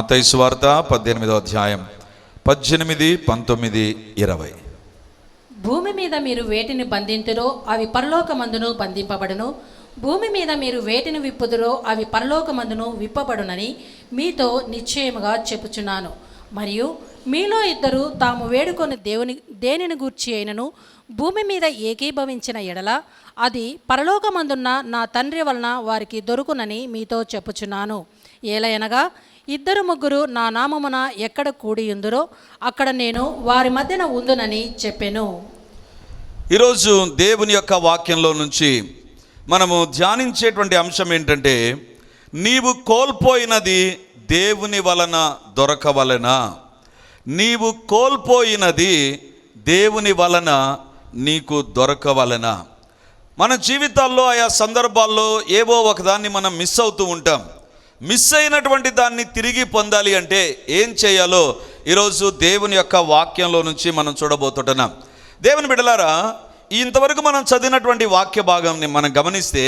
మతైసు వార్త పద్దెనిమిదో అధ్యాయం పద్దెనిమిది పంతొమ్మిది ఇరవై. భూమి మీద మీరు వేటిని బంధింతురో అవి పరలోకమందును బంధింపబడును. భూమి మీద మీరు వేటిని విప్పుదురో అవి పరలోకమందును విప్పబడునని మీతో నిశ్చయముగా చెప్పుచున్నాను. మరియు మీలో ఇద్దరు తాము వేడుకొని దేవుని దేనిని గూర్చి అయినను భూమి మీద ఏకీభవించిన ఎడల అది పరలోకమందున్న నా తండ్రి వలన వారికి దొరుకునని మీతో చెప్పుచున్నాను. ఏలయనగా ఇద్దరు ముగ్గురు నా నామమున ఎక్కడ కూడి ఉందరో అక్కడ నేను వారి మధ్యన ఉందునని చెప్పాను. ఈరోజు దేవుని యొక్క వాక్యంలో నుంచి మనము ధ్యానించేటువంటి అంశం ఏంటంటే నీవు కోల్పోయినది దేవుని వలన దొరకవలన? నీవు కోల్పోయినది దేవుని వలన నీకు దొరకవలన? మన జీవితాల్లో ఆయా సందర్భాల్లో ఏవో ఒకదాన్ని మనం మిస్ అవుతూ ఉంటాం. మిస్ అయినటువంటి దాన్ని తిరిగి పొందాలి అంటే ఏం చేయాలో ఈరోజు దేవుని యొక్క వాక్యంలో నుంచి మనం చూడబోతుంటున్నాం. దేవుని బిడలారా ఇంతవరకు మనం చదివినటువంటి వాక్య భాగంని మనం గమనిస్తే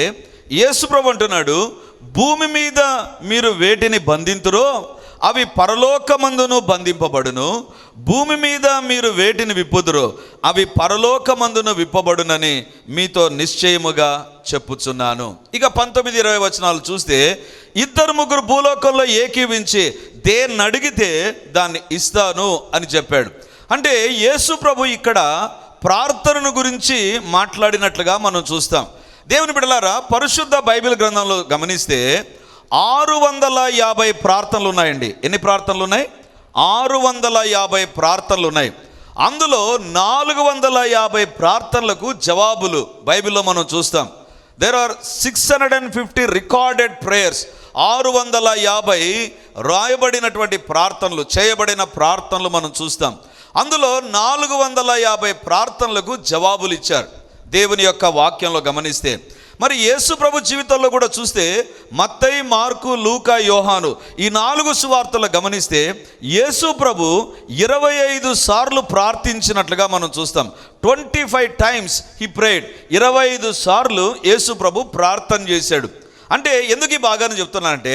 యేసుప్రభు అంటున్నాడు భూమి మీద మీరు వేటిని బంధింతురో అవి పరలోకమందును బంధింపబడును. భూమి మీద మీరు వేటిని విప్పుదురు అవి పరలోకమందును విప్పబడునని మీతో నిశ్చయముగా చెప్పుచున్నాను. ఇక పంతొమ్మిది ఇరవై వచనాలు చూస్తే ఇద్దరు ముగ్గురు భూలోకంలో ఏకీవించి దేన్ని అడిగితే దాన్ని ఇస్తాను అని చెప్పాడు. అంటే యేసు ప్రభు ఇక్కడ ప్రార్థనను గురించి మాట్లాడినట్లుగా మనం చూస్తాం. దేవుని బిడలారా పరిశుద్ధ బైబిల్ గ్రంథంలో గమనిస్తే ఆరు వందల యాభై ప్రార్థనలు ఉన్నాయండి ఎన్ని ప్రార్థనలు ఉన్నాయి ఆరు వందల యాభై ప్రార్థనలు ఉన్నాయి అందులో నాలుగు వందల యాభై ప్రార్థనలకు జవాబులు బైబిల్లో మనం చూస్తాం. There are six hundred and fifty recorded prayers ఆరు వందల యాభై రాయబడినటువంటి ప్రార్థనలు చేయబడిన ప్రార్థనలు మనం చూస్తాం. అందులో నాలుగు వందల యాభై ప్రార్థనలకు జవాబులు ఇచ్చారు. దేవుని యొక్క వాక్యంలో గమనిస్తే మరి యేసు ప్రభు జీవితంలో కూడా చూస్తే మత్తయి మార్కు లూకా యోహాను ఈ నాలుగు సువార్తలు గమనిస్తే యేసు ప్రభు ఇరవై ఐదు సార్లు ప్రార్థించినట్లుగా మనం చూస్తాం. Twenty five times he prayed. ఇరవై ఐదు సార్లు యేసు ప్రభు ప్రార్థన చేశాడు. అంటే ఎందుకు ఈ బాగానే చెప్తున్నానంటే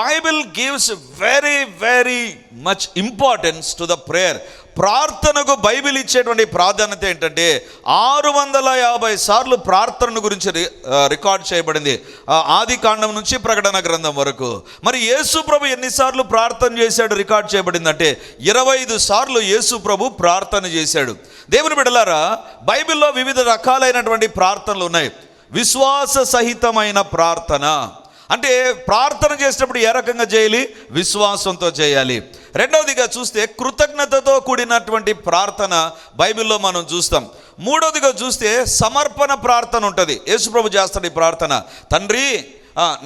Bible gives very very much importance to the prayer. ప్రార్థనకు బైబిల్ ఇచ్చేటువంటి ప్రాధాన్యత ఏంటంటే ఆరు వందల యాభై సార్లు ప్రార్థన గురించి రి- రికార్డ్ చేయబడింది. ఆది కాండం నుంచి ప్రకటన గ్రంథం వరకు. మరి యేసు ప్రభు ఎన్నిసార్లు ప్రార్థన చేశాడు రికార్డ్ చేయబడిందంటే ఇరవై ఐదు సార్లు యేసు ప్రభు ప్రార్థన చేశాడు. దేవుని బిడలారా బైబిల్లో వివిధ రకాలైనటువంటి ప్రార్థనలు ఉన్నాయి. విశ్వాస సహితమైన ప్రార్థన. అంటే ప్రార్థన చేసినప్పుడు ఏ రకంగా చేయాలి? విశ్వాసంతో చేయాలి. రెండవదిగా చూస్తే కృతజ్ఞతతో కూడినటువంటి ప్రార్థన బైబిల్లో మనం చూస్తాం. మూడవదిగా చూస్తే సమర్పణ ప్రార్థన ఉంటుంది. యేసుప్రభు చేస్తాడు ఈ ప్రార్థన తండ్రి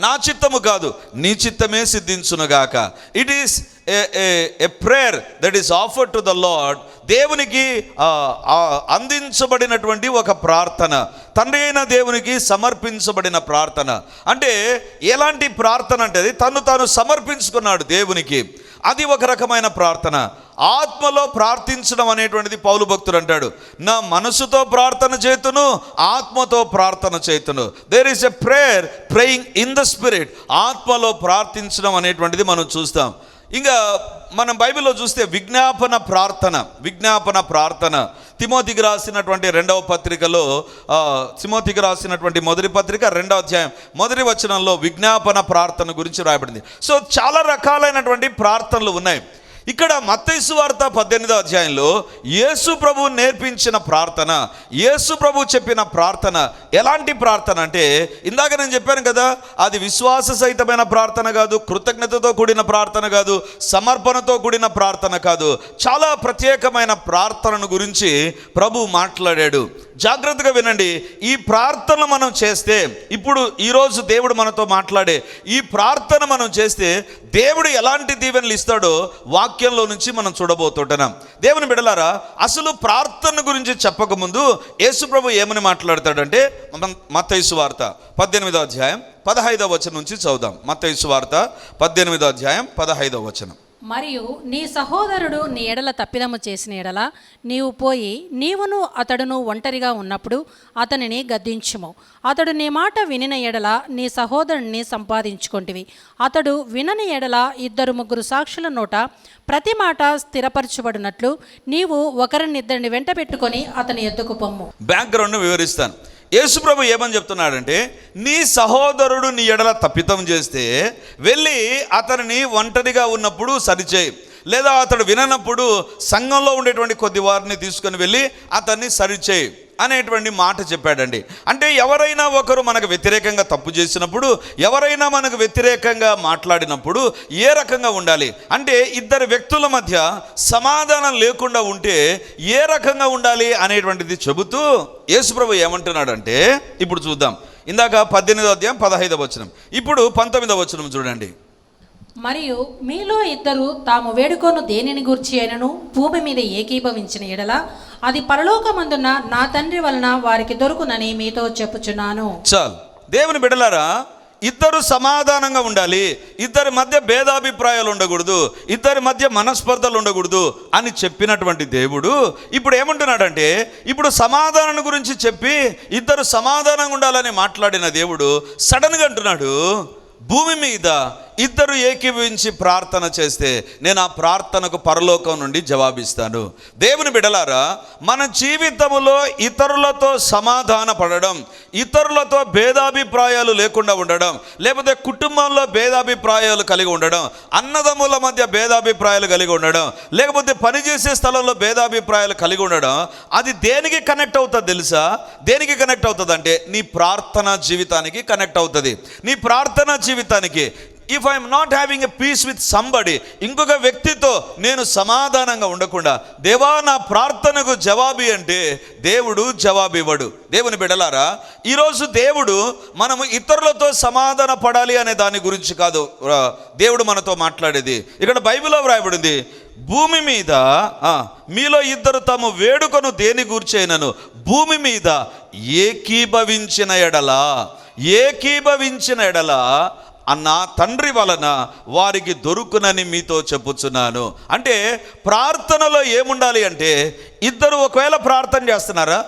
నా చిత్తము కాదు నీ చిత్తమే సిద్ధించునుగాక. It is a prayer that is offer to the Lord దేవునికి అందించబడినటువంటి ఒక ప్రార్థన. తండ్రి అయిన దేవునికి సమర్పించబడిన ప్రార్థన. అంటే ఎలాంటి ప్రార్థన అంటే అది? తను తాను సమర్పించుకున్నాడు దేవునికి. అది ఒక రకమైన ప్రార్థన. ఆత్మలో ప్రార్థించడం అనేటువంటిది పౌలు భక్తుడు అంటాడు. నా మనసుతో ప్రార్థన చేతును ఆత్మతో ప్రార్థన చేతును. There is a prayer praying in the spirit ఆత్మలో ప్రార్థించడం అనేటువంటిది మనం చూస్తాం. ఇంకా మనం బైబిల్లో చూస్తే విజ్ఞాపన ప్రార్థన విజ్ఞాపన ప్రార్థన. తిమోతికి రాసినటువంటి రెండవ పత్రికలో తిమోతికి రాసినటువంటి మొదటి పత్రిక రెండవ అధ్యాయం. మొదటి వచనంలో విజ్ఞాపన ప్రార్థన గురించి రాయబడింది. సో చాలా రకాలైనటువంటి ప్రార్థనలు ఉన్నాయి. ఇక్కడ మత్తైసు వార్త పద్దెనిమిదో అధ్యాయంలో యేసు ప్రభు నేర్పించిన ప్రార్థన యేసు ప్రభు చెప్పిన ప్రార్థన ఎలాంటి ప్రార్థన అంటే ఇందాక నేను చెప్పాను కదా అది విశ్వాస సహితమైన ప్రార్థన కాదు కృతజ్ఞతతో కూడిన ప్రార్థన కాదు సమర్పణతో కూడిన ప్రార్థన కాదు. చాలా ప్రత్యేకమైన ప్రార్థనను గురించి ప్రభు మాట్లాడాడు. జాగ్రత్తగా వినండి. ఈ ప్రార్థన మనం చేస్తే ఇప్పుడు ఈరోజు దేవుడు మనతో మాట్లాడే ఈ ప్రార్థన మనం చేస్తే దేవుడు ఎలాంటి దీవెనలు ఇస్తాడో వాక్యంలో నుంచి మనం చూడబోతుంటున్నాం దేవుని బిడలారా అసలు ప్రార్థన గురించి చెప్పకముందు యేసుప్రభు ఏమని మాట్లాడతాడంటే మత్తైసు వార్త పద్దెనిమిదో అధ్యాయం పదహైదో వచనం నుంచి చదువుదాం. మత్తైసు వార్త పద్దెనిమిదో అధ్యాయం పదహైదో వచనం. మరియు నీ సహోదరుడు నీ ఎడల తప్పిదము చేసిన ఎడల నీవు పోయి నీవును అతడును ఒంటరిగా ఉన్నప్పుడు అతనిని గద్దించుము. అతడు నీ మాట వినిన ఎడల నీ సహోదరుణ్ణి సంపాదించుకొంటివి. అతడు వినని ఎడల ఇద్దరు ముగ్గురు సాక్షుల నోట ప్రతి మాట స్థిరపరచబడినట్లు నీవు ఒకరినిద్దరిని వెంట పెట్టుకొని అతని ఎద్దుకు పొమ్ము. బ్యాక్గ్రౌండ్ వివరిస్తాను. యేసుప్రభు ఏమని చెప్తున్నాడంటే నీ సహోదరుడు నీ ఎడల తప్పితం చేస్తే వెళ్ళి అతనిని ఒంటరిగా ఉన్నప్పుడు సరిచేయి. లేదా అతడు విననప్పుడు సంఘంలో ఉండేటువంటి కొద్ది వారిని తీసుకొని వెళ్ళి అతన్ని సరిచేయి. అనేటువంటి మాట చెప్పాడండి. అంటే ఎవరైనా ఒకరు మనకు వ్యతిరేకంగా తప్పు చేసినప్పుడు ఎవరైనా మనకు వ్యతిరేకంగా మాట్లాడినప్పుడు ఏ రకంగా ఉండాలి? అంటే ఇద్దరు వ్యక్తుల మధ్య సమాధానం లేకుండా ఉంటే ఏ రకంగా ఉండాలి అనేటువంటిది చెబుతూ యేసుప్రభు ఏమంటున్నాడంటే ఇప్పుడు చూద్దాం. ఇందాక పద్దెనిమిదో అధ్యాయం పదహైదవ వచనం. ఇప్పుడు పంతొమ్మిదవ వచనం చూడండి. మరియు మీలో ఇద్దరు తాము వేడుకోను దేనిని గూర్చి అయినను? భూమి మీద ఏకీభవించిన ఎడల? అది పరలోకమందున్న నా తండ్రి వలన వారికి దొరుకునని మీతో చెప్పుచున్నాను. చాలు. దేవుని బిడలారా ఇద్దరు సమాధానంగా ఉండాలి. ఇద్దరి మధ్య భేదాభిప్రాయాలు ఉండకూడదు. ఇద్దరి మధ్య మనస్పర్ధలు ఉండకూడదు అని చెప్పినటువంటి దేవుడు ఇప్పుడు ఏమంటున్నాడంటే ఇప్పుడు సమాధానం గురించి చెప్పి ఇద్దరు సమాధానంగా ఉండాలని మాట్లాడిన దేవుడు సడన్గా అంటున్నాడు భూమి మీద ఇద్దరు ఏకీభవించి ప్రార్థన చేస్తే నేను ఆ ప్రార్థనకు పరలోకం నుండి జవాబిస్తాను. దేవుని బిడలారా మన జీవితంలో ఇతరులతో సమాధాన పడడం ఇతరులతో భేదాభిప్రాయాలు లేకుండా ఉండడం లేకపోతే కుటుంబంలో భేదాభిప్రాయాలు కలిగి ఉండడం అన్నదమ్ముల మధ్య భేదాభిప్రాయాలు కలిగి ఉండడం లేకపోతే పనిచేసే స్థలంలో భేదాభిప్రాయాలు కలిగి ఉండడం అది దేనికి కనెక్ట్ అవుతుంది తెలుసా? దేనికి కనెక్ట్ అవుతుంది అంటే నీ ప్రార్థనా జీవితానికి కనెక్ట్ అవుతుంది. నీ ప్రార్థనా జీవితానికి if I'm not having a peace with somebody ఇంకొక వ్యక్తితో నేను సమాధానంగా ఉండకుండా దేవా నా ప్రార్థనకు జవాబి అంటే దేవుడు జవాబు ఇవ్వడు. దేవుని బిడలారా ఈరోజు దేవుడు మనము ఇతరులతో సమాధాన పడాలి అనే దాని గురించి కాదు దేవుడు మనతో మాట్లాడేది. ఇక్కడ బైబిల్లో వ్రాయబడింది భూమి మీద మీలో ఇద్దరు తాము వేడుకను దేని గూర్చైనను భూమి మీద ఏకీభవించిన ఎడల ఏకీభవించిన ఎడల అన్న తండ్రి వలన వారికి దొరుకునని మీతో చెప్పుచున్నాను. అంటే ప్రార్థనలో ఏముండాలి అంటే ఇద్దరు ఒకవేళ ప్రార్థన చేస్తున్నారా?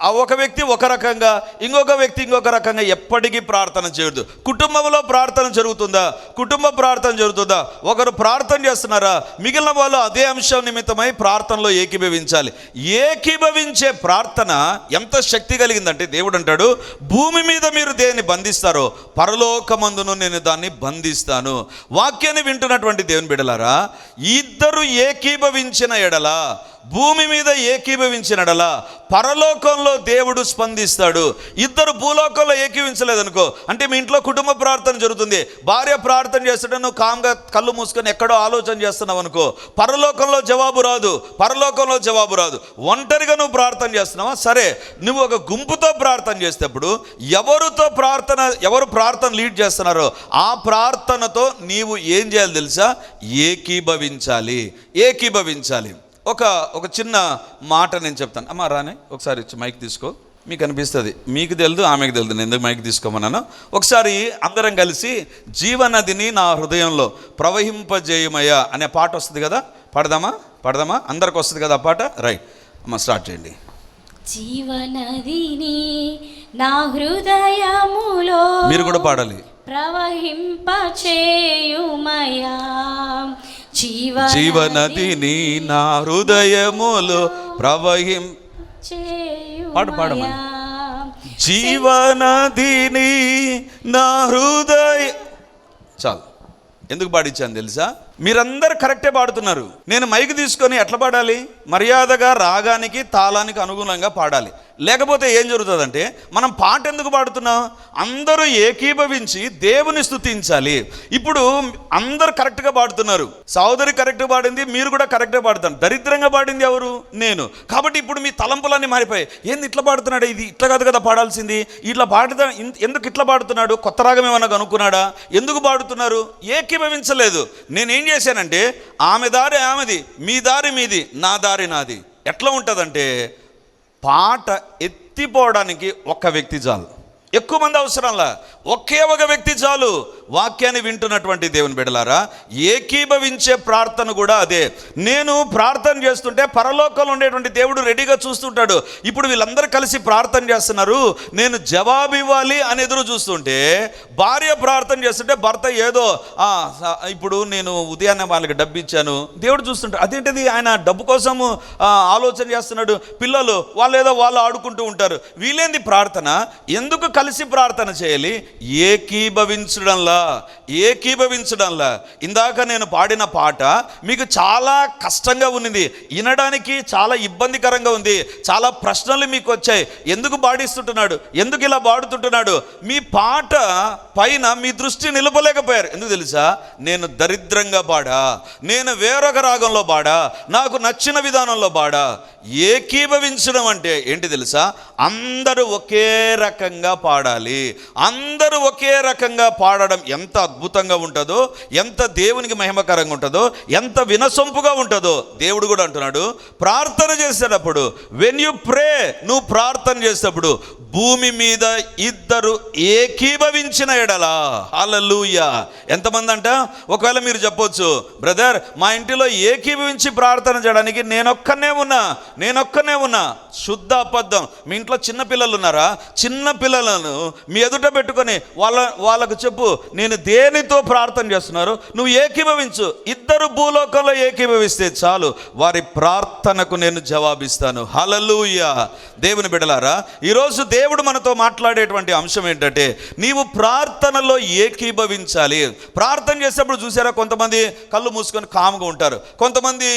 ఆ ఒక వ్యక్తి ఒక రకంగా ఇంకొక వ్యక్తి ఇంకొక రకంగా ఎప్పటికీ ప్రార్థన చేయదు కుటుంబంలో ప్రార్థన జరుగుతుందా? కుటుంబ ప్రార్థన జరుగుతుందా? ఒకరు ప్రార్థన చేస్తున్నారా? మిగిలిన వాళ్ళు అదే అంశం నిమిత్తమై ప్రార్థనలో ఏకీభవించాలి. ఏకీభవించే ప్రార్థన ఎంత శక్తి కలిగిందంటే దేవుడు అంటాడు భూమి మీద మీరు దేన్ని బంధిస్తారో పరలోకమందును నేను దాన్ని బంధిస్తాను. వాక్యాన్ని వింటున్నటువంటి దేవుని బిడలారా ఇద్దరు ఏకీభవించిన ఎడలా భూమి మీద ఏకీభవించినడలా పరలోకంలో దేవుడు స్పందిస్తాడు. ఇద్దరు భూలోకంలో ఏకీవించలేదనుకో అంటే మీ ఇంట్లో కుటుంబ ప్రార్థన జరుగుతుంది. భార్య ప్రార్థన చేస్తుంటే నువ్వు కామ్గా కళ్ళు మూసుకొని ఎక్కడో ఆలోచన చేస్తున్నావు అనుకో పరలోకంలో జవాబు రాదు. పరలోకంలో జవాబు రాదు. ఒంటరిగా నువ్వు ప్రార్థన చేస్తున్నావా? సరే. నువ్వు ఒక గుంపుతో ప్రార్థన చేసేటప్పుడు ఎవరితో ప్రార్థన ఎవరు ప్రార్థన లీడ్ చేస్తున్నారో ఆ ప్రార్థనతో నీవు ఏం చేయాలి తెలుసా? ఏకీభవించాలి. ఏకీభవించాలి. ఒక ఒక చిన్న మాట నేను చెప్తాను. అమ్మా రానే. ఒకసారి ఇచ్చి మైక్ తీసుకో. మీకు అనిపిస్తుంది. మీకు తెలియదు ఆమెకు తెలియదు నేను ఎందుకు మైక్ తీసుకోమన్నాను. ఒకసారి అందరం కలిసి జీవనదిని నా హృదయంలో ప్రవహింపజేయమయ్యా అనే పాట వస్తుంది కదా. పాడదామా? పాడదామా? అందరికి వస్తుంది కదా ఆ పాట? రైట్. అమ్మ స్టార్ట్ చేయండి. జీవనదిని నా హృదయములో మీరు కూడా పాడాలి. ప్రవహింప చేయుమయా జీవ జీవనదిని నా హృదయములో ప్రవహిం పాడు, పాడమ్మా. జీవనదిని నా హృదయ చాలు. ఎందుకు పాడించాను తెలుసా? మీరందరు కరెక్టే పాడుతున్నారు. నేను మైక్ తీసుకొని ఎట్లా పాడాలి? మర్యాదగా రాగానికి తాళానికి అనుగుణంగా పాడాలి. లేకపోతే ఏం జరుగుతుందంటే మనం పాట ఎందుకు పాడుతున్నాం? అందరూ ఏకీభవించి దేవుని స్థుతించాలి ఇప్పుడు అందరు కరెక్ట్గా పాడుతున్నారు. సోదరి కరెక్ట్గా పాడింది మీరు కూడా కరెక్ట్గా పాడుతారు దరిద్రంగా పాడింది ఎవరు? నేను. కాబట్టి ఇప్పుడు మీ తలంపులన్నీ మారిపోయాయి. ఏంది ఇట్లా పాడుతున్నాడు? ఇది ఇట్లా కాదు కదా పాడాల్సింది. ఇట్లా పాడుతా ఎందుకు ఇట్లా పాడుతున్నాడు? కొత్త రాగం ఏమన్నా కనుక్కున్నాడా? ఎందుకు పాడుతున్నారు? ఏకీభవించలేదు. నేనేం చేశానంటే ఆమె దారి ఆమెది మీ దారి మీది నా దారి నాది. ఎట్లా ఉంటుందంటే పాట ఎత్తిపోవడానికి ఒక్క వ్యక్తి చాలు. ఎక్కువ మంది అవసరంలా. ఒకే ఒక వ్యక్తి చాలు. వాక్యాన్ని వింటున్నటువంటి దేవుని బిడలారా ఏకీభవించే ప్రార్థన కూడా అదే. నేను ప్రార్థన చేస్తుంటే పరలోకంలో ఉండేటువంటి దేవుడు రెడీగా చూస్తుంటాడు. ఇప్పుడు వీళ్ళందరూ కలిసి ప్రార్థన చేస్తున్నారు. నేను జవాబు ఇవ్వాలి అని ఎదురు చూస్తుంటే భార్య ప్రార్థన చేస్తుంటే భర్త ఏదో "ఆ, ఇప్పుడు నేను ఉదయాన్నే వాళ్ళకి డబ్బు ఇచ్చాను. దేవుడు చూస్తుంటాడు. అదేంటిది? ఆయన డబ్బు కోసము ఆ, ఆలోచన చేస్తున్నాడు. పిల్లలు వాళ్ళు ఏదో వాళ్ళు ఆడుకుంటూ ఉంటారు. వీలేంది ప్రార్థన? ఎందుకు కలిసి కలిసి ప్రార్థన చేయాలి. ఏకీభవించడంలా ఏకీభవించడంలా. ఇందాక నేను పాడిన పాట మీకు చాలా కష్టంగా ఉన్నది. వినడానికి చాలా ఇబ్బందికరంగా ఉంది. చాలా ప్రశ్నలు మీకు వచ్చాయి. ఎందుకు పాడిస్తుంటున్నాడు? ఎందుకు ఇలా పాడుతుంటున్నాడు? మీ పాట పైన మీ దృష్టి నిలపలేకపోయారు. ఎందుకు తెలుసా? నేను దరిద్రంగా పాడా. నేను వేరొక రాగంలో పాడా. నాకు నచ్చిన విధానంలో పాడా. ఏకీభవించడం అంటే ఏంటి తెలుసా? అందరూ ఒకే రకంగా పాడాలి. అందరూ ఒకే రకంగా పాడడం ఎంత అద్భుతంగా ఉంటుందో ఎంత దేవునికి మహిమకరంగా ఉంటుందో ఎంత వినసొంపుగా ఉంటుందో దేవుడు కూడా అంటున్నాడు. ప్రార్థన చేసేటప్పుడు వెన్ యు ప్రే నువ్వు ప్రార్థన చేసేటప్పుడు భూమి మీద ఇద్దరు ఏకీభవించిన ఎడలా. అలలుయ ఎంతమంది అంట? ఒకవేళ మీరు చెప్పొచ్చు బ్రదర్ మా ఇంటిలో ఏకీభవించి ప్రార్థన చేయడానికి నేనొక్కనే ఉన్నా నేనొక్కనే ఉన్నా. శుద్ధ అబద్ధం. మీ ఇంట్లో చిన్న పిల్లలు ఉన్నారా? చిన్న పిల్లలు. పిల్లలను మీ ఎదుట పెట్టుకొని వాళ్ళ వాళ్ళకు చెప్పు నేను దేనితో ప్రార్థన చేస్తున్నారు? నువ్వు ఏకీభవించు. ఇద్దరు భూలోకంలో ఏకీభవిస్తే చాలు. వారి ప్రార్థనకు నేను జవాబిస్తాను. హలలుయ దేవుని బిడలారా ఈరోజు దేవుడు మనతో మాట్లాడేటువంటి అంశం ఏంటంటే నీవు ప్రార్థనలో ఏకీభవించాలి. ప్రార్థన చేసేటప్పుడు చూసారా కొంతమంది కళ్ళు మూసుకొని కాముగా ఉంటారు. కొంతమంది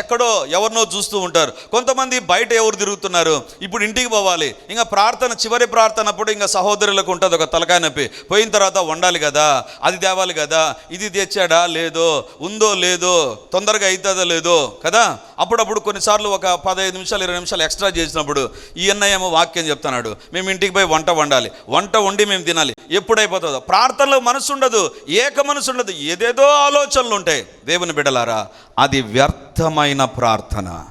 ఎక్కడో ఎవరినో చూస్తూ ఉంటారు. కొంతమంది బయట ఎవరు తిరుగుతున్నారు. ఇప్పుడు ఇంటికి పోవాలి. ఇంకా ప్రార్థన చివరి ప్రార్థన అప్పుడు ఇంకా సహోదరులకు ఉంటుంది. ఒక తలకాయ నొప్పి. పోయిన తర్వాత వండాలి కదా? అది తేవాలి కదా? ఇది తెచ్చాడా? లేదో? ఉందో? లేదో? తొందరగా అవుతుందో? లేదో? కదా? అప్పుడప్పుడు కొన్నిసార్లు ఒక పదహైదు నిమిషాలు ఇరవై నిమిషాలు ఎక్స్ట్రా చేసినప్పుడు ఈ ఏమో వాక్యం చెప్తున్నాడు. మేము ఇంటికి పోయి వంట వండాలి. వంట వండి మేము తినాలి. ఎప్పుడైపోతుందో ప్రార్థనలో మనసు ఉండదు. ఏక మనసు ఉండదు. ఏదేదో ఆలోచనలు ఉంటాయి. దేవుని బిడలారా అది వ్యర్థమైన ప్రార్థన.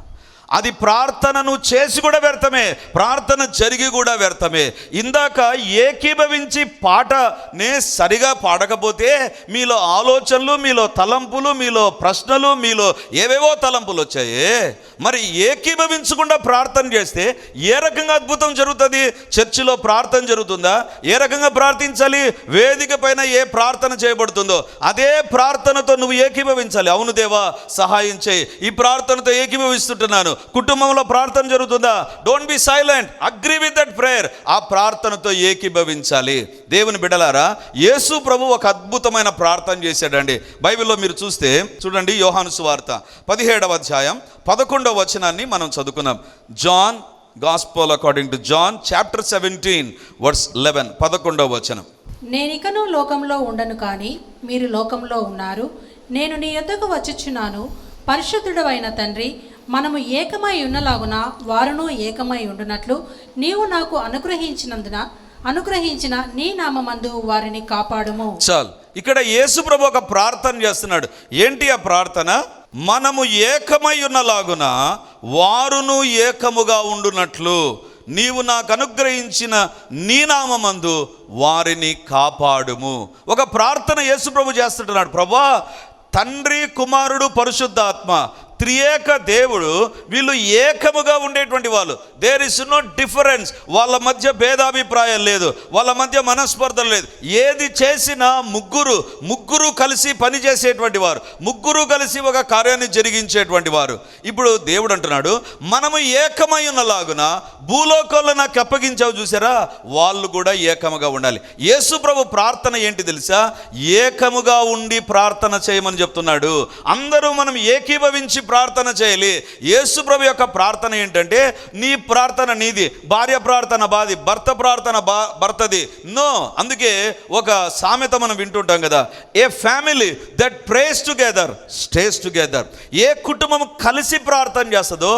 అది ప్రార్థనను చేసి కూడా వ్యర్థమే ప్రార్థన జరిగి కూడా వ్యర్థమే. ఇందాక ఏకీభవించి పాట నే సరిగా పాడకపోతే మీలో ఆలోచనలు మీలో తలంపులు మీలో ప్రశ్నలు మీలో ఏవేవో తలంపులు వచ్చాయి. మరి ఏకీభవించకుండా ప్రార్థన చేస్తే ఏ రకంగా అద్భుతం జరుగుతుంది? చర్చిలో ప్రార్థన జరుగుతుందా? ఏ రకంగా ప్రార్థించాలి? వేదిక పైన ఏ ప్రార్థన చేయబడుతుందో అదే ప్రార్థనతో నువ్వు ఏకీభవించాలి. అవును దేవా సహాయం చేయి. ఈ ప్రార్థనతో ఏకీభవిస్తుంటున్నాను. కుటుంబంలో ప్రార్థన జరుగుతుందా? Don't be silent agree with that prayer ఆ ప్రార్థనతో ఏకీభవించాలి. దేవుని బిడలారా యేసు ప్రభు ఒక అద్భుతమైన ప్రార్థన చేశాడండి. బైబిల్లో మీరు చూస్తే చూడండి యోహాను సువార్త పదిహేడవ అధ్యాయం పదకొండవ వచనాన్ని మనం చదువుకున్నాం John gospel according to John chapter seventeen verse eleven పదకొండవ వచనం. నేనికను లోకంలో ఉండను కానీ మీరు లోకంలో ఉన్నారు. నేను నీ యొద్దకు వచ్చుచున్నాను. పరిశుద్ధుడవైన తండ్రి మనము ఏకమై ఉన్నలాగున వారును ఏకమై ఉండునట్లు నీవు నాకు అనుగ్రహించినందున అనుగ్రహించిన నీ నామందు వారిని కాపాడుము. చాలు. ఇక్కడ యేసు ప్రభు ఒక ప్రార్థన చేస్తున్నాడు. ఏంటి ఆ ప్రార్థన? మనము ఏకమై ఉన్నలాగున వారును ఏకముగా ఉండునట్లు నీవు నాకు అనుగ్రహించిన నీ నామందు వారిని కాపాడుము. ఒక ప్రార్థన యేసు ప్రభు చేస్తుంటున్నాడు. ప్రభా తండ్రి కుమారుడు పరిశుద్ధాత్మ త్రియేక దేవుడు వీళ్ళు ఏకముగా ఉండేటువంటి వాళ్ళు. దేర్ ఇస్ నో డిఫరెన్స్ వాళ్ళ మధ్య భేదాభిప్రాయం లేదు. వాళ్ళ మధ్య మనస్పర్ధలు లేదు. ఏది చేసినా ముగ్గురు ముగ్గురు కలిసి పనిచేసేటువంటి వారు. ముగ్గురు కలిసి ఒక కార్యాన్ని జరిగించేటువంటి వారు. ఇప్పుడు దేవుడు అంటున్నాడు మనము ఏకమై ఉన్నలాగున భూలోకంలో నాకు అప్పగించావు చూసారా? వాళ్ళు కూడా ఏకముగా ఉండాలి. యేసు ప్రభు ప్రార్థన ఏంటి తెలుసా? ఏకముగా ఉండి ప్రార్థన చేయమని చెప్తున్నాడు. అందరూ మనం ఏకీభవించి ప్రార్థన చేయాలి. యేసు ప్రభు యొక్క ప్రార్థన ఏంటంటే నీ ప్రార్థన నీది భార్య ప్రార్థన బాది భర్త ప్రార్థన బా భర్తది. నో అందుకే ఒక సామెత మనం వింటుంటాం కదా a family that prays together stays together ఏ కుటుంబం కలిసి ప్రార్థన చేస్తుందో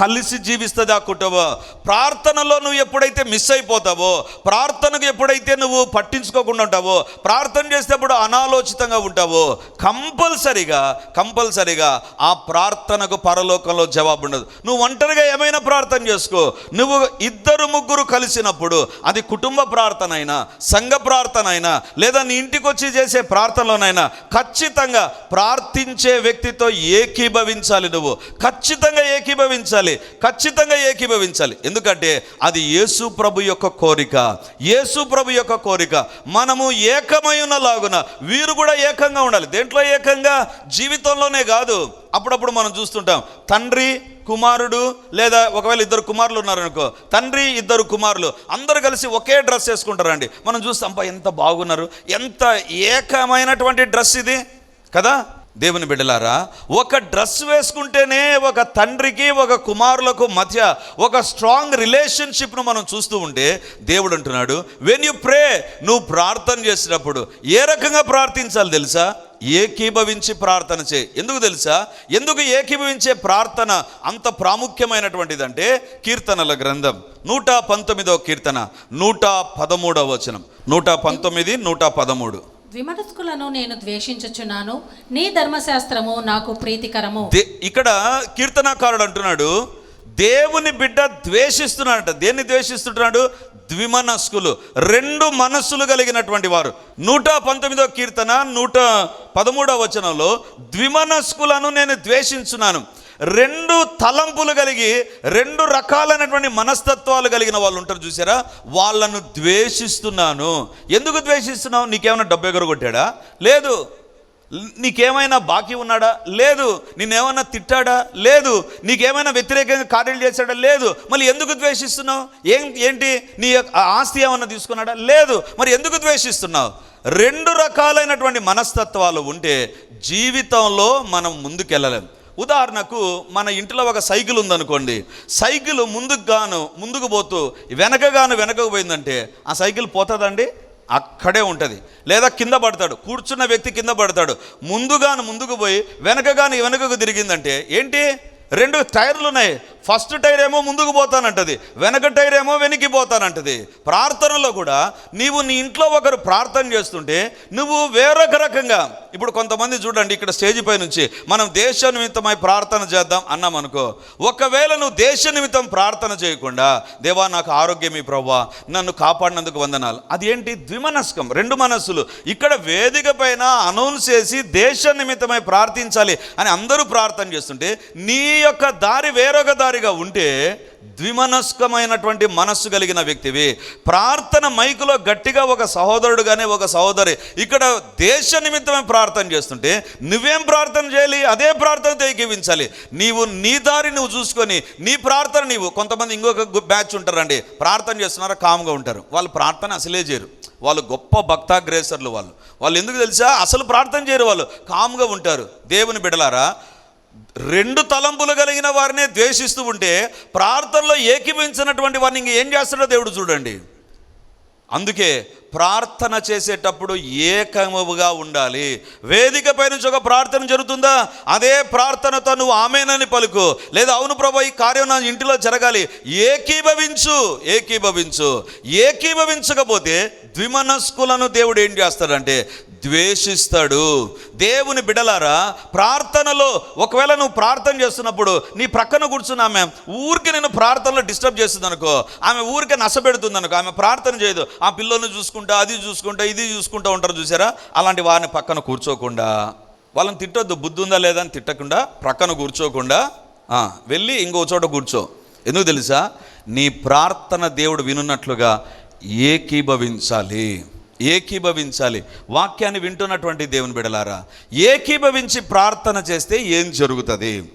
కలిసి జీవిస్తుంది ఆ కుటుంబం. ప్రార్థనలో నువ్వు ఎప్పుడైతే మిస్ అయిపోతావో ప్రార్థనకు ఎప్పుడైతే నువ్వు పట్టించుకోకుండా ఉంటావో ప్రార్థన చేసేటప్పుడు అనాలోచితంగా ఉంటావో కంపల్సరిగా కంపల్సరిగా ఆ ప్రార్థనకు పరలోకంలో జవాబు ఉండదు. నువ్వు ఒంటరిగా ఏమైనా ప్రార్థన చేసుకో. నువ్వు ఇద్దరు ముగ్గురు కలిసినప్పుడు అది కుటుంబ ప్రార్థన అయినా సంఘ ప్రార్థన అయినా లేదా నీ ఇంటికి వచ్చి చేసే ప్రార్థనలోనైనా ఖచ్చితంగా ప్రార్థించే వ్యక్తితో ఏకీభవించాలి నువ్వు. ఖచ్చితంగా ఏకీభవించాలి. ఖచ్చితంగా ఏకీభవించాలి. ఎందుకంటే అది యేసు ప్రభు యొక్క కోరిక. యేసు ప్రభు యొక్క కోరిక. మనము ఏకమై ఉన్నలాగున వీరు కూడా ఏకంగా ఉండాలి. దేంట్లో ఏకంగా? జీవితంలోనే కాదు. అప్పుడప్పుడు మనం చూస్తుంటాం తండ్రి కుమారుడు లేదా ఒకవేళ ఇద్దరు కుమారులు ఉన్నారనుకో తండ్రి ఇద్దరు కుమారులు అందరు కలిసి ఒకే డ్రెస్ వేసుకుంటారండి. మనం చూస్తాం ఎంత బాగున్నారు. ఎంత ఏకమైనటువంటి డ్రెస్ ఇది. కదా? దేవుని బిడ్డలారా ఒక డ్రెస్ వేసుకుంటేనే ఒక తండ్రికి ఒక కుమారులకు మధ్య ఒక స్ట్రాంగ్ రిలేషన్షిప్ను మనం చూస్తూ ఉంటే దేవుడు అంటున్నాడు వెన్ యు ప్రే నువ్వు ప్రార్థన చేసినప్పుడు ఏ రకంగా ప్రార్థించాలి తెలుసా? ఏకీభవించి ప్రార్థన చే ఎందుకు తెలుసా? ఎందుకు ఏకీభవించే ప్రార్థన అంత ప్రాముఖ్యమైనటువంటిదంటే కీర్తనల గ్రంథం నూట పంతొమ్మిదవ కీర్తన నూట పదమూడవ వచనం. నూట పంతొమ్మిది నూట పదమూడు. విమర్శకులను నేను ద్వేషించుచున్నాను. నీ ధర్మశాస్త్రము నాకు ప్రీతికరము. దే ఇక్కడ కీర్తనాకారుడు అంటున్నాడు దేవుని బిడ్డ ద్వేషిస్తున్నాడట. దేన్ని ద్వేషిస్తున్నాడు ద్విమనస్కులు. రెండు మనస్సులు కలిగినటువంటి వారు. నూట పంతొమ్మిదో కీర్తన నూట పదమూడవ వచనంలో ద్విమనస్కులను నేను ద్వేషించున్నాను. రెండు తలంపులు కలిగి రెండు రకాలైనటువంటి మనస్తత్వాలు కలిగిన వాళ్ళు ఉంటారు చూసారా? వాళ్ళను ద్వేషిస్తున్నాను. ఎందుకు ద్వేషిస్తున్నావు? నీకేమైనా డబ్బు ఎగరగొట్టాడా? లేదు. నీకేమైనా బాకీ ఉన్నాడా? లేదు. నిన్నేమైనా తిట్టాడా? లేదు. నీకేమైనా వ్యతిరేకంగా కార్యాలు చేశాడా? లేదు. మళ్ళీ ఎందుకు ద్వేషిస్తున్నావు? ఏం ఏంటి? నీ యొక్క ఆస్తి ఏమైనా తీసుకున్నాడా? లేదు. మరి ఎందుకు ద్వేషిస్తున్నావు? రెండు రకాలైనటువంటి మనస్తత్వాలు ఉంటే జీవితంలో మనం ముందుకెళ్ళలేం. ఉదాహరణకు మన ఇంట్లో ఒక సైకిల్ ఉందనుకోండి సైకిల్ ముందుకు గాను ముందుకు పోతూ వెనకగాను వెనకకు పోయిందంటే ఆ సైకిల్ పోతుందండి? అక్కడే ఉంటుంది. లేదా కింద పడతాడు కూర్చున్న వ్యక్తి కింద పడతాడు ముందుగాను ముందుకు పోయి వెనకగాను వెనకకు తిరిగిందంటే ఏంటి? రెండు టైర్లు ఉన్నాయి ఫస్ట్ టైర్ ఏమో ముందుకు పోతానంటది. వెనక టైర్ ఏమో వెనక్కి పోతానంటది. ప్రార్థనలో కూడా నీవు నీ ఇంట్లో ఒకరు ప్రార్థన చేస్తుంటే నువ్వు వేరొక రకంగా ఇప్పుడు కొంతమంది చూడండి ఇక్కడ స్టేజ్ పై నుంచి మనం దేశ నిమిత్తమై ప్రార్థన చేద్దాం అన్నాం అనుకో. ఒకవేళ నువ్వు దేశ నిమిత్తం ప్రార్థన చేయకుండా దేవా నాకు ఆరోగ్యం ఈ ప్రవ్వా నన్ను కాపాడినందుకు వందనాలు. అది ఏంటి ద్విమనస్కం. రెండు మనస్సులు. ఇక్కడ వేదిక పైన అనౌన్స్ చేసి దేశ నిమిత్తమై ప్రార్థించాలి అని అందరూ ప్రార్థన చేస్తుంటే నీ యొక్క దారి వేరొక దారిగా ఉంటే ద్విమనస్కమైనటువంటి మనస్సు కలిగిన వ్యక్తివి. ప్రార్థన మైకులో గట్టిగా ఒక సహోదరుడు కానీ ఒక సహోదరి ఇక్కడ దేశ నిమిత్తమే ప్రార్థన చేస్తుంటే నువ్వేం ప్రార్థన చేయాలి? అదే ప్రార్థన ఏకీవించాలి నీవు నీ దారి నువ్వు చూసుకొని నీ ప్రార్థన నీవు. కొంతమంది ఇంకొక బ్యాచ్ ఉంటారండి. ప్రార్థన చేస్తున్నారా? కామ్గా ఉంటారు. వాళ్ళు ప్రార్థన అసలే చేయరు. వాళ్ళు గొప్ప భక్తాగ్రేసర్లు వాళ్ళు. వాళ్ళు ఎందుకు తెలుసా? అసలు ప్రార్థన చేయరు వాళ్ళు. కామ్గా ఉంటారు. దేవుని బిడలారా రెండు తలంపులు కలిగిన వారినే ద్వేషిస్తూ ఉంటే ప్రార్థనలో ఏకీభించినటువంటి వారిని ఇంక ఏం చేస్తాడో దేవుడు చూడండి. అందుకే ప్రార్థన చేసేటప్పుడు ఏకముగా ఉండాలి. వేదిక పై నుంచి ఒక ప్రార్థన జరుగుతుందా? అదే ప్రార్థనతో నువ్వు ఆమెనని పలుకు. లేదా అవును ప్రభా ఈ కార్యం నా ఇంటిలో జరగాలి. ఏకీభవించు ఏకీభవించు. ఏకీభవించకపోతే ద్విమనస్కులను దేవుడు ఏం చేస్తాడంటే ద్వేషిస్తాడు. దేవుని బిడలారా ప్రార్థనలో ఒకవేళ నువ్వు ప్రార్థన చేస్తున్నప్పుడు నీ ప్రక్కన కూర్చున్న ఆమె ఊరికి నేను ప్రార్థనలో డిస్టర్బ్ చేస్తుంది అనుకో ఆమె ఊరికే నష్టపెడుతుంది అనుకో ఆమె ప్రార్థన చేయదు. ఆ పిల్లల్ని చూసుకుంటా అది చూసుకుంటా ఇది చూసుకుంటా ఉంటారు చూసారా? అలాంటి వారిని పక్కన కూర్చోకుండా. వాళ్ళని తిట్టొద్దు బుద్ధి ఉందా లేదా అని తిట్టకుండా ప్రక్కన కూర్చోకుండా వెళ్ళి ఇంకో చోట కూర్చో. ఎందుకు తెలుసా? నీ ప్రార్థన దేవుడు వినున్నట్లుగా ఏకీభవించాలి. ఏకీభవించాలి. వాక్యాన్ని వింటున్నటువంటి దేవుని బిడలారా ఏకీభవించి ప్రార్థన చేస్తే ఏం జరుగుతుంది?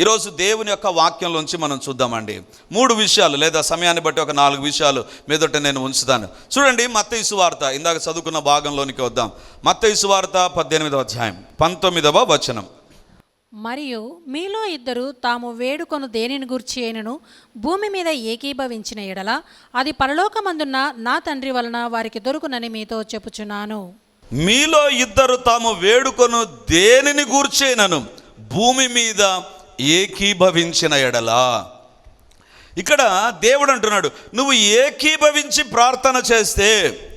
ఈరోజు దేవుని యొక్క వాక్యంలోంచి మనం చూద్దామండి. మూడు విషయాలు లేదా సమయాన్ని బట్టి ఒక నాలుగు విషయాలు మీదట నేను ఉంచుతాను. చూడండి మత్తయి వార్త ఇందాక చదువుకున్న భాగంలోనికి వద్దాం. మత్తయి వార్త పద్దెనిమిదవ అధ్యాయం పంతొమ్మిదవ వచనం. మరియు మీలో ఇద్దరు తాము వేడుకొను దేనిని గూర్చి అయినను? భూమి మీద ఏకీభవించిన ఎడల అది పరలోకమందున్న నా తండ్రి వలన వారికి దొరుకునని మీతో చెప్పుచున్నాను. మీలో ఇద్దరు తాము వేడుకొను దేనిని గూర్చేనను భూమి మీద ఏకీభవించిన ఎడలా. ఇక్కడ దేవుడు అంటున్నాడు నువ్వు ఏకీభవించి ప్రార్థన చేస్తే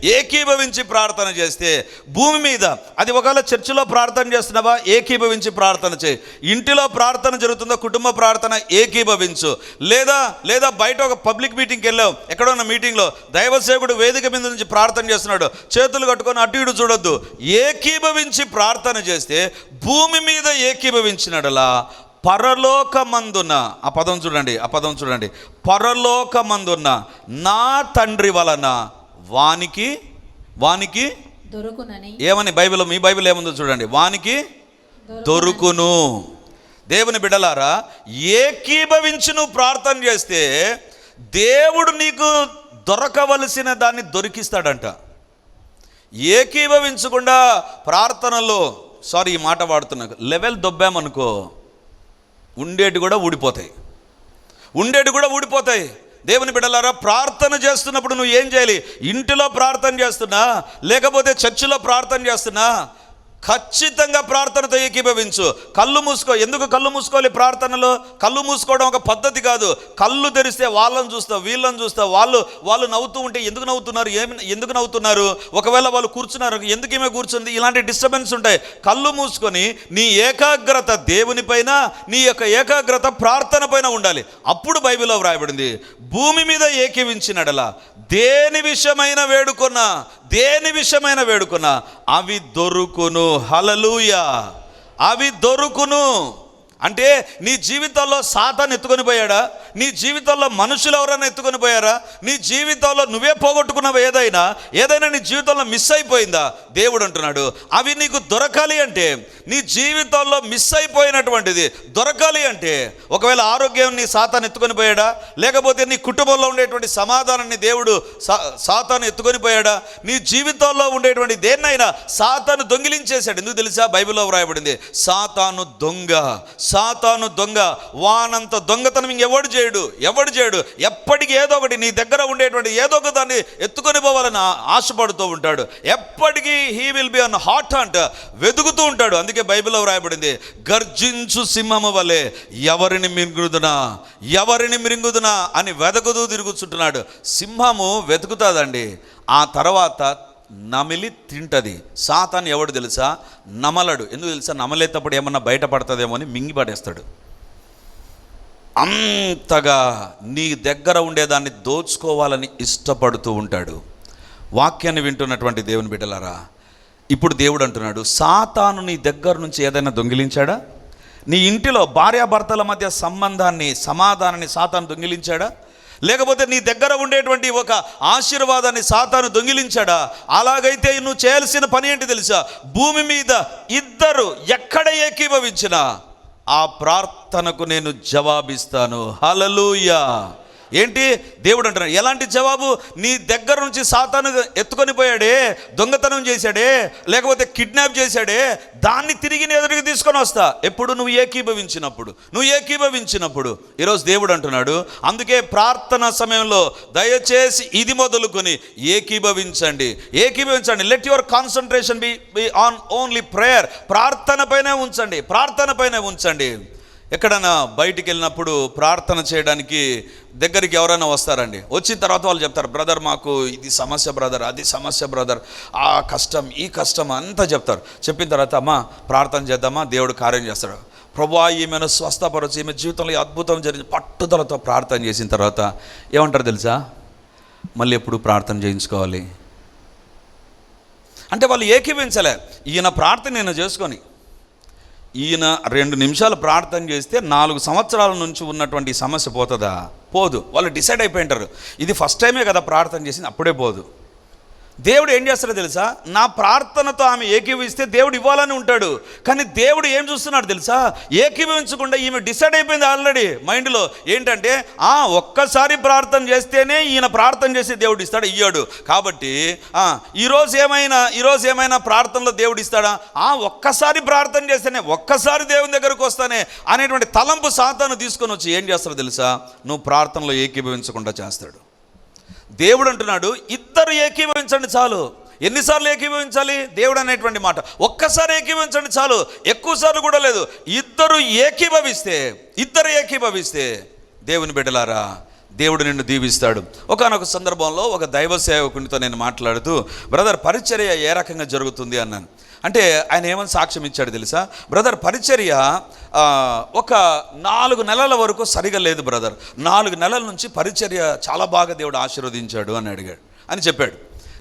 ఏకీభవించి ప్రార్థన చేస్తే భూమి మీద అది ఒకవేళ చర్చిలో ప్రార్థన చేస్తున్నావా ఏకీభవించి ప్రార్థన చేయి. ఇంటిలో ప్రార్థన జరుగుతుందో కుటుంబ ప్రార్థన ఏకీభవించు. లేదా లేదా బయట ఒక పబ్లిక్ మీటింగ్కి వెళ్ళావు ఎక్కడో ఉన్న మీటింగ్లో దైవసేవకుడు వేదిక మీద నుంచి ప్రార్థన చేస్తున్నాడు చేతులు కట్టుకొని అటు ఇటు చూడొద్దు. ఏకీభవించి ప్రార్థన చేస్తే భూమి మీద ఏకీభవించినడలా పరలోకమందున ఆ పదం చూడండి ఆ పదం చూడండి. పరలోకమందున్న నా తండ్రి వలన వానికి వానికి దొరుకునని. ఏమని బైబిల్ మీ బైబిల్ ఏముందో చూడండి. వానికి దొరుకును. దేవుని బిడలారా ఏకీభవించి నువ్వు ప్రార్థన చేస్తే దేవుడు నీకు దొరకవలసిన దాన్ని దొరికిస్తాడంట. ఏకీభవించకుండా ప్రార్థనలో సారీ ఈ మాట వాడుతున్నా లెవెల్ దొబ్బామనుకో. ఉండేటి కూడా ఊడిపోతాయి. ఉండేటి కూడా ఊడిపోతాయి. దేవుని బిడ్డలారా ప్రార్థన చేస్తున్నప్పుడు నువ్వు ఏం చేయాలి? ఇంటిలో ప్రార్థన చేస్తున్నా లేకపోతే చర్చిలో ప్రార్థన చేస్తున్నా ఖచ్చితంగా ప్రార్థనతో ఏకీభవించు. కళ్ళు మూసుకో. ఎందుకు కళ్ళు మూసుకోవాలి ప్రార్థనలో? కళ్ళు మూసుకోవడం ఒక పద్ధతి కాదు. కళ్ళు తెరిస్తే వాళ్ళని చూస్తావు వీళ్ళని చూస్తావు. వాళ్ళు వాళ్ళు నవ్వుతూ ఉంటే ఎందుకు నవ్వుతున్నారు? ఏమి ఎందుకు నవ్వుతున్నారు? ఒకవేళ వాళ్ళు కూర్చున్నారు ఎందుకు ఏమే కూర్చుంది? ఇలాంటి డిస్టర్బెన్స్ ఉంటాయి. కళ్ళు మూసుకొని నీ ఏకాగ్రత దేవుని పైన నీ యొక్క ఏకాగ్రత ప్రార్థన పైన ఉండాలి. అప్పుడు బైబిల్లో వ్రాయబడింది. భూమి మీద ఏకీవించినడలా దేని విషయమైన వేడుకున్నా దేని విషయమైన వేడుకున్నా అవి దొరుకును. హలలుయ అవి దొరుకును. అంటే నీ జీవితంలో సాతాన్ని ఎత్తుకొని పోయాడా? నీ జీవితంలో మనుషులు ఎవరైనా ఎత్తుకొని పోయారా? నీ జీవితంలో నువ్వే పోగొట్టుకున్నావు ఏదైనా? ఏదైనా నీ జీవితంలో మిస్ అయిపోయిందా? దేవుడు అంటున్నాడు అవి నీకు దొరకాలి అంటే నీ జీవితంలో మిస్ అయిపోయినటువంటిది దొరకాలి అంటే ఒకవేళ ఆరోగ్యం నీ సాతాన్ని ఎత్తుకొని పోయాడా? లేకపోతే నీ కుటుంబంలో ఉండేటువంటి సమాధానాన్ని దేవుడు సా- సాతాను ఎత్తుకొని పోయాడా? నీ జీవితంలో ఉండేటువంటి దేన్నైనా సాతాను దొంగిలించేశాడు. ఎందుకు తెలుసా? బైబిల్లో వ్రాయబడింది సాతాను దొంగ సాతాను దొంగ వానంత దొంగతనం ఇంకెవడు చేయడు? ఎవడు చేయడు? ఎప్పటికీ ఏదో ఒకటి నీ దగ్గర ఉండేటువంటి ఏదో ఒక దాన్ని ఎత్తుకొని పోవాలని ఆశపడుతూ ఉంటాడు. ఎప్పటికీ he will be on hunt అంట వెతుకుతూ ఉంటాడు. అందుకే బైబిల్లో వ్రాయబడింది గర్జించు సింహము వలె ఎవరిని మింగుదునా? ఎవరిని మింగుదునా? అని వెతకుతూ తిరుగుతుంటున్నాడు సింహము వెతుకుతుందండి. ఆ తర్వాత నమిలి తింటది. సాతాన్ ఎవడు తెలుసా? నమలడు. ఎందుకు తెలుసా? నమలేటప్పుడు ఏమన్నా బయటపడుతుందేమో అని మింగి పడేస్తాడు. అంతగా నీ దగ్గర ఉండేదాన్ని దోచుకోవాలని ఇష్టపడుతూ ఉంటాడు. వాక్యాన్ని వింటున్నటువంటి దేవుని బిడ్డలారా ఇప్పుడు దేవుడు అంటున్నాడు సాతాను నీ దగ్గర నుంచి ఏదైనా దొంగిలించాడా? నీ ఇంటిలో భార్యాభర్తల మధ్య సంబంధాన్ని సమాధానాన్ని సాతాను దొంగిలించాడా? లేకపోతే నీ దగ్గర ఉండేటువంటి ఒక ఆశీర్వాదాన్ని సాతాను దొంగిలించాడా? అలాగైతే నువ్వు చేయాల్సిన పని ఏంటి తెలుసా? భూమి మీద ఇద్దరు ఎక్కడ ఏకీభవించినా ఆ ప్రార్థనకు నేను జవాబిస్తాను. హలలుయా ఏంటి? దేవుడు అంటున్నాడు ఎలాంటి జవాబు? నీ దగ్గర నుంచి సాతాను ఎత్తుకొని పోయాడే దొంగతనం చేశాడే లేకపోతే కిడ్నాప్ చేశాడే దాన్ని తిరిగి నీ ఎదురుకి తీసుకొని వస్తా. ఎప్పుడు? నువ్వు ఏకీభవించినప్పుడు. నువ్వు ఏకీభవించినప్పుడు. ఈరోజు దేవుడు అంటున్నాడు అందుకే ప్రార్థన సమయంలో దయచేసి ఇది మొదలుకొని ఏకీభవించండి. ఏకీభవించండి. Let your concentration be be on only prayer ప్రార్థన పైనే ఉంచండి. ప్రార్థన పైనే ఉంచండి. ఎక్కడైనా బయటికి వెళ్ళినప్పుడు ప్రార్థన చేయడానికి దగ్గరికి ఎవరైనా వస్తారండి? వచ్చిన తర్వాత వాళ్ళు చెప్తారు బ్రదర్ మాకు ఇది సమస్య బ్రదర్ అది సమస్య బ్రదర్ ఆ కష్టం ఈ కష్టం అంతా చెప్తారు. చెప్పిన తర్వాత అమ్మా ప్రార్థన చేద్దామా? దేవుడు కార్యం చేస్తాడు. ప్రభా ఈమెను స్వస్థపరచు ఈమె జీవితంలో అద్భుతం జరిగింది పట్టుదలతో ప్రార్థన చేసిన తర్వాత ఏమంటారు తెలుసా? మళ్ళీ ఎప్పుడు ప్రార్థన చేయించుకోవాలి? అంటే వాళ్ళు ఏకీవించలే ఈయన ప్రార్థన నేను చేసుకొని ఈయన రెండు నిమిషాలు ప్రార్థన చేస్తే నాలుగు సంవత్సరాల నుంచి ఉన్నటువంటి సమస్య పోతుందా? పోదు. వాళ్ళు డిసైడ్ అయిపోయింటారు ఇది ఫస్ట్ టైమే కదా ప్రార్థన చేసింది అప్పుడే పోదు. దేవుడు ఏం చేస్తాడో తెలుసా? నా ప్రార్థనతో ఆమె ఏకీభవిస్తే దేవుడు ఇవ్వాలని ఉంటాడు. కానీ దేవుడు ఏం చూస్తున్నాడు తెలుసా? ఏకీభవించకుండా ఈమె డిసైడ్ అయిపోయింది ఆల్రెడీ మైండ్లో. ఏంటంటే ఆ ఒక్కసారి ప్రార్థన చేస్తేనే ఈయన ప్రార్థన చేసి దేవుడు ఇస్తాడు ఇయ్యాడు. కాబట్టి ఈరోజు ఏమైనా ఈరోజు ఏమైనా ప్రార్థనలో దేవుడు ఇస్తాడా? ఆ ఒక్కసారి ప్రార్థన చేస్తేనే ఒక్కసారి దేవుని దగ్గరకు వస్తానే అనేటువంటి తలంపు సాతాను తీసుకొని వచ్చి ఏం చేస్తాడో తెలుసా? నువ్వు ప్రార్థనలో ఏకీభవించకుండా చేస్తాడు. దేవుడు అంటున్నాడు ఇద్దరు ఏకీభవించండి చాలు. ఎన్నిసార్లు ఏకీభవించాలి? దేవుడు అనేటువంటి మాట. ఒక్కసారి ఏకీభవించండి చాలు. ఎక్కువసార్లు కూడా లేదు. ఇద్దరు ఏకీభవిస్తే ఇద్దరు ఏకీభవిస్తే దేవుని బిడ్డలారా దేవుడు నిన్ను దీవిస్తాడు. ఒకనొక సందర్భంలో ఒక దైవ సేవకునితో నేను మాట్లాడుతూ బ్రదర్ పరిచర్య ఏ రకంగా జరుగుతుంది? అన్నాను. అంటే ఆయన ఏమని సాక్ష్యం ఇచ్చాడు తెలుసా? బ్రదర్ పరిచర్య ఒక నాలుగు నెలల వరకు సరిగా లేదు బ్రదర్. నాలుగు నెలల నుంచి పరిచర్య చాలా బాగా దేవుడు ఆశీర్వదించాడు అని అడిగాడు. అని చెప్పాడు.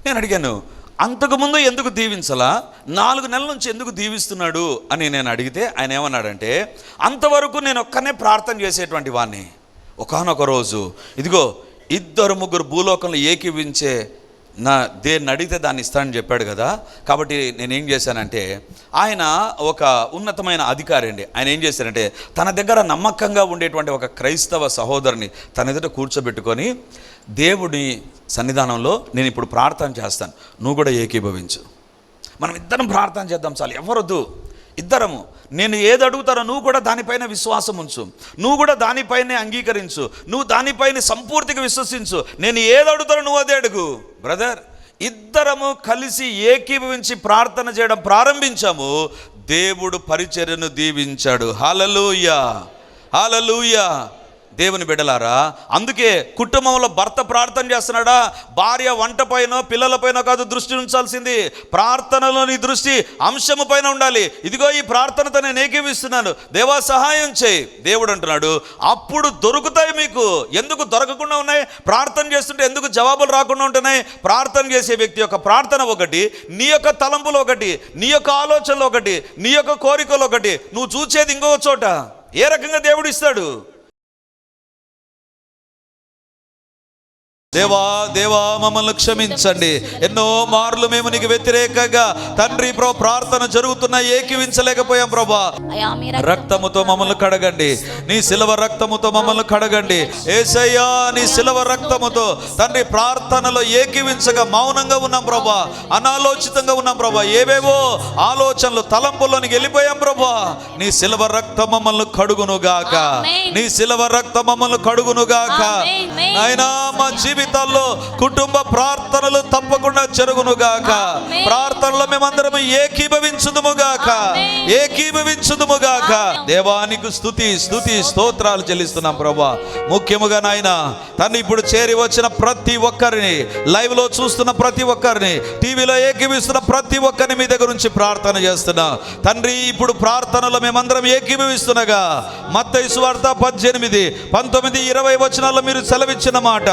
నేను అడిగాను అంతకుముందు ఎందుకు దీవించలా? నాలుగు నెలల నుంచి ఎందుకు దీవిస్తున్నాడు? అని నేను అడిగితే ఆయన ఏమన్నాడంటే అంతవరకు నేను ఒక్కనే ప్రార్థన చేసేటువంటి వాడిని ఒకానొక రోజు ఇదిగో ఇద్దరు ముగ్గురు భూలోకంలో ఏకీవించే నా దేన్ని అడిగితే దాన్ని ఇస్తానని చెప్పాడు కదా. కాబట్టి నేను ఏం చేశానంటే ఆయన ఒక ఉన్నతమైన అధికారి అండి. ఆయన ఏం చేశారంటే తన దగ్గర నమ్మకంగా ఉండేటువంటి ఒక క్రైస్తవ సహోదరుని తన ఎదుట కూర్చోబెట్టుకొని దేవుడి సన్నిధానంలో నేను ఇప్పుడు ప్రార్థన చేస్తాను. నువ్వు కూడా ఏకీభవించు. మనం ఇద్దరం ప్రార్థన చేద్దాం చాలు. ఎవరొద్దు. ఇద్దరము. నేను ఏది అడుగుతారో నువ్వు కూడా దానిపైన విశ్వాసం ఉంచు. నువ్వు కూడా దానిపైనే అంగీకరించు. నువ్వు దానిపైన సంపూర్తిగా విశ్వసించు. నేను ఏది అడుగుతారో నువ్వు అదే అడుగు. బ్రదర్ ఇద్దరము కలిసి ఏకీభవించి ప్రార్థన చేయడం ప్రారంభించాము. దేవుడు పరిచర్యను దీవించాడు. హాలలూయ హాలలుయా దేవుని బిడ్డలారా అందుకే కుటుంబంలో భర్త ప్రార్థన చేస్తున్నాడా? భార్య వంట పైన పిల్లలపైన కాదు దృష్టి ఉంచాల్సింది. ప్రార్థనలోని దృష్టి అంశము పైన ఉండాలి. ఇదిగో ఈ ప్రార్థనతో నేను ఏకీవిస్తున్నాను దేవా సహాయం చేయి. దేవుడు అంటున్నాడు అప్పుడు దొరుకుతాయి మీకు. ఎందుకు దొరకకుండా ఉన్నాయి? ప్రార్థన చేస్తుంటే ఎందుకు జవాబులు రాకుండా ఉంటున్నాయి? ప్రార్థన చేసే వ్యక్తి యొక్క ప్రార్థన ఒకటి నీ యొక్క తలంపులు ఒకటి నీ యొక్క ఆలోచనలు ఒకటి నీ యొక్క కోరికలు ఒకటి. నువ్వు చూసేది ఇంకో చోట. ఏ రకంగా దేవుడు ఇస్తాడు? దేవా దేవా మమ్మల్ని క్షమించండి. ఎన్నో మార్లు మేము నీకు వ్యతిరేకంగా తండ్రి ప్రో ప్రార్థన జరుగుతున్నా ఏకీవించలేకపోయాం ప్రభా. మీ రక్తముతో మమ్మల్ని కడగండి. నీ సిలవ రక్తముతో మమ్మల్ని కడగండి. ఏసయ్యా నీ సిలవ రక్తముతో తండ్రి ప్రార్థనలో ఏకీవించగా మౌనంగా ఉన్నాం ప్రభా. అనాలోచితంగా ఉన్నాం ప్రభా. ఏవేవో ఆలోచనలు తలంపుల్లోనికి వెళ్ళిపోయాం ప్రభా. నీ సిలవ రక్తం మమ్మల్ని కడుగును గాక ఆమేన్. నీ సిలవ రక్తం మమ్మల్ని కడుగును గాక ఆమేన్. ఆమేన్. జీవితాల్లో కుటుంబ ప్రార్థనలు తప్పకుండా జరుగును గాక. ప్రార్థనలో మేమందరం ఏకీభవించుదుము గాక. ఏకీభవించుదుము గాక దేవానికి స్థుతి స్థుతి స్తోత్రాలు చెల్లిస్తున్నాం ప్రభా. ముఖ్యముగా నాయన తను ఇప్పుడు చేరి వచ్చిన ప్రతి ఒక్కరిని లైవ్లో చూస్తున్న ప్రతి ఒక్కరిని టీవీలో ఏకీభవిస్తున్న ప్రతి ఒక్కరిని మీ దగ్గర నుంచి ప్రార్థన చేస్తున్నా. తండ్రి ఇప్పుడు ప్రార్థనలో మేమందరం ఏకీభవిస్తుండగా మత్తయి సువార్త పద్దెనిమిది పంతొమ్మిది ఇరవై వచనాల్లో మీరు సెలవిచ్చిన మాట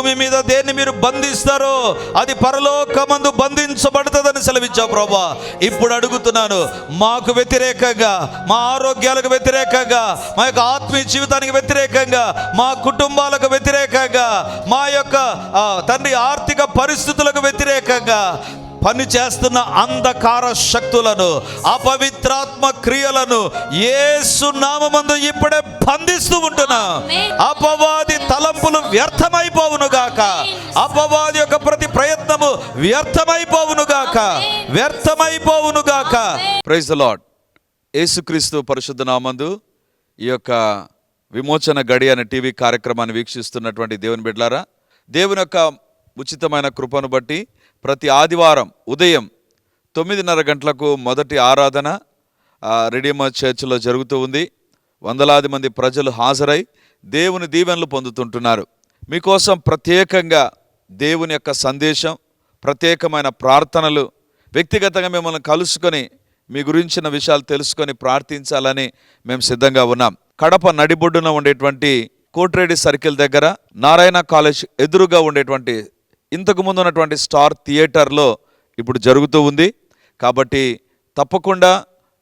భూమి మీద దేన్ని మీరు బంధిస్తారో అది పరలోకమందు బంధించబడుతుందని సెలవిచ్చావు ప్రభా. ఇప్పుడు అడుగుతున్నాను మాకు వ్యతిరేకంగా మా ఆరోగ్యాలకు వ్యతిరేకంగా మా యొక్క ఆత్మీయ జీవితానికి వ్యతిరేకంగా మా కుటుంబాలకు వ్యతిరేకంగా మా యొక్క తండ్రి ఆర్థిక పరిస్థితులకు వ్యతిరేకంగా పని చేస్తున్న అంధకార శక్తులను అపవిత్రాత్మ క్రియలను యేసు నామమందు ఇప్పుడే బంధిస్తూ ఉంటున్నా. అపవాది తలంపులు వ్యర్థమైపోవును గాక. అపవాది యొక్క ప్రతి ప్రయత్నము వ్యర్థమైపోవును గాక. వ్యర్థమైపోవును గాక. ప్రైజ్ లార్డ్ యేసుక్రీస్తు పరిశుద్ధ నామందు ఈ యొక్క విమోచన గడి అనే టీవీ కార్యక్రమాన్ని వీక్షిస్తున్నటువంటి దేవుని బిడ్డలారా దేవుని యొక్క ఉచితమైన కృపను బట్టి ప్రతి ఆదివారం ఉదయం తొమ్మిదిన్నర గంటలకు మొదటి ఆరాధన ఆ, రెడీమర్ చర్చిలో జరుగుతూ ఉంది. వందలాది మంది ప్రజలు హాజరై దేవుని దీవెనలు పొందుతుంటున్నారు. మీకోసం ప్రత్యేకంగా దేవుని యొక్క సందేశం ప్రత్యేకమైన ప్రార్థనలు వ్యక్తిగతంగా మిమ్మల్ని కలుసుకొని మీ గురించిన విషయాలు తెలుసుకొని ప్రార్థించాలని మేము సిద్ధంగా ఉన్నాం. కడప నడిబొడ్డున ఉండేటువంటి కోట్రేడి సర్కిల్ దగ్గర నారాయణ కాలేజ్ ఎదురుగా ఉండేటువంటి ఇంతకు ముందు ఉన్నటువంటి స్టార్ థియేటర్లో ఇప్పుడు జరుగుతూ ఉంది. కాబట్టి తప్పకుండా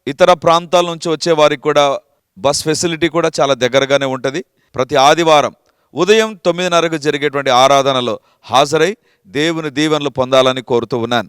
ఇతర ప్రాంతాల నుంచి వచ్చే వారికి కూడా బస్ ఫెసిలిటీ కూడా చాలా దగ్గరగానే ఉంటుంది. ప్రతి ఆదివారం ఉదయం తొమ్మిదిన్నరకు జరిగేటువంటి ఆరాధనలో హాజరై దేవుని దీవెనలు పొందాలని కోరుతూ ఉన్నాను.